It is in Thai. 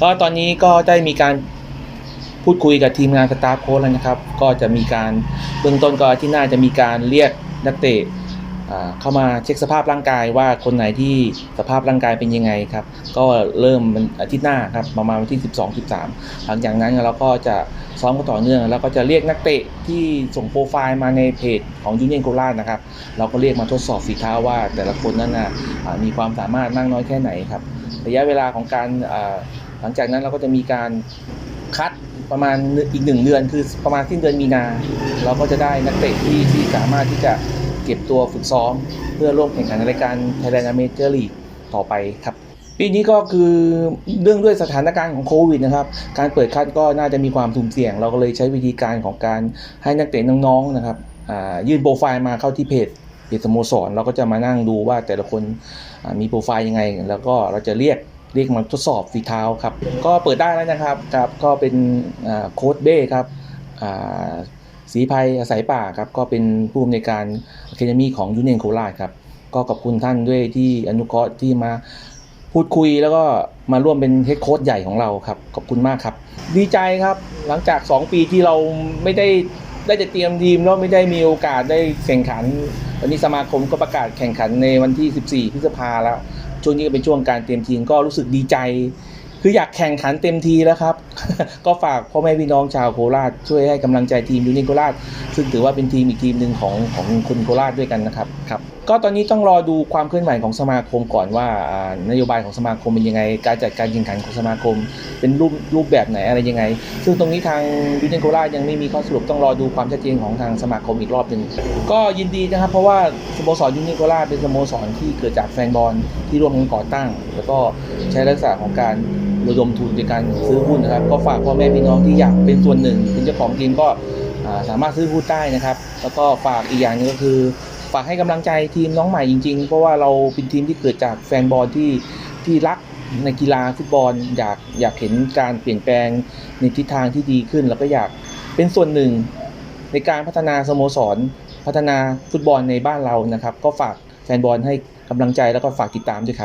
ก็ตอนนี้ก็ได้มีการพูดคุยกับทีมงานสตาฟโค้ชแล้วนะครับ ก็จะมีการเบื้องต้นก็ที่หน้าจะมีการเรียกนักเตะเข้ามาเช็คสภาพร่างกายว่าคนไหนที่สภาพร่างกายเป็นยังไงครับ ก็เริ่มอาทิตย์หน้าครับประมาณวันที่ 12 13 หลังจากนั้นเราก็จะซ้อมกันต่อเนื่อง แล้วก็จะเรียกนักเตะที่ส่งโปรไฟล์มาในเพจของยูเนียนโคราชนะครับ เราก็เรียกมาทดสอบฝีเท้าว่าแต่ละคนนั้นนะอ่ามีความสามารถมากน้อยแค่ไหนครับ ระยะเวลาของการ ลังจากนั้นเราก็จะมีการคัดประมาณอีกหนึ่งเดือนคือประมาณสิ้นเดือนมีนา เราก็จะได้นักเตะที่ที่สามารถที่จะเก็บตัวฝึกซ้อม เพื่อร่วมแข่งขันในรายการ Thailand Major League ต่อไปครับปีนี้ก็คือเรื่องด้วยสถานการณ์ของโควิดนะครับ การเปิดคัดก็น่าจะมีความสุ่มเสี่ยง เราก็เลยใช้วิธีการของการให้นักเตะน้องๆนะครับยื่นโปรไฟล์มาเข้าที่เพจเพจสโมสรเราก็จะมานั่งดูว่าแต่ละคนมีโปรไฟล์ยังไง แล้วก็เราจะเรียก เรียกมาทดสอบฝีเท้าครับ ก็เปิดได้แล้วนะครับครับก็เป็นโค้ดเบ้ครับอ่าศรีภัยอาศัยป่าครับก็เป็นผู้อำนวยการอะคาเดมีของยูเนียนโคราชครับก็ขอบคุณท่านด้วยที่อนุเคราะห์ที่มาพูดคุยแล้วก็มาร่วมเป็นเฮดโค้ชใหญ่ของเราครับ ขอบคุณมากครับ ดีใจครับหลังจาก 2 ปีที่เราไม่ได้ได้จะเตรียมทีมแล้วไม่ได้มีโอกาสได้แข่งขัน วันนี้สมาคมก็ประกาศแข่งขันในวันที่ 14 พฤษภาแล้ว ช่วงนี้ก็เป็นช่วงการเตรียมทีมก็รู้สึกดีใจ คืออยากแข่งขันเต็มทีแล้วครับ ก็ฝากพ่อแม่พี่น้องชาวโคราชช่วยให้กำลังใจทีมยูนิโคราชซึ่งถือว่าเป็นทีมอีกทีมหนึ่งของของคนโคราชด้วยกันนะครับครับ ก็ตอนนี้ต้องรอดูความเคลื่อนไหวของสมาคมก่อนว่านโยบายของสมาคมเป็นยังไง การจัดการแข่งขันของสมาคม เป็นรูปรูปแบบไหนอะไรยังไง ซึ่งตรงนี้ทางยูนิโครายังไม่มีข้อสรุปต้องรอดูความชัดเจนของทางสมาคมอีกรอบหนึ่งก็ยินดีนะครับ เพราะว่าสโมสรยูนิโคราเป็นสโมสรที่เกิดจากแฟนบอลที่ร่วมกันก่อตั้ง แล้วก็ใช้ลักษณะของการระดมทุนในการซื้อหุ้นนะครับ ก็ฝากพ่อแม่พี่น้องที่อยากเป็นส่วนหนึ่งเป็นเจ้าของทีมก็สามารถซื้อหุ้นได้นะครับ แล้วก็ฝากอีกอย่างหนึงก็คือ ฝากให้กำลังใจทีมน้องใหม่จริง ๆ เพราะว่าเราเป็นทีมที่เกิดจากแฟนบอลที่ที่รักในกีฬาฟุตบอลอยากอยากเห็นการเปลี่ยนแปลงในทิศทางที่ดีขึ้น แล้วก็อยากเป็นส่วนหนึ่งในการพัฒนาสโมสร พัฒนาฟุตบอลในบ้านเรานะครับ ก็ฝากแฟนบอลให้กำลังใจแล้วก็ฝากติดตามด้วยครับ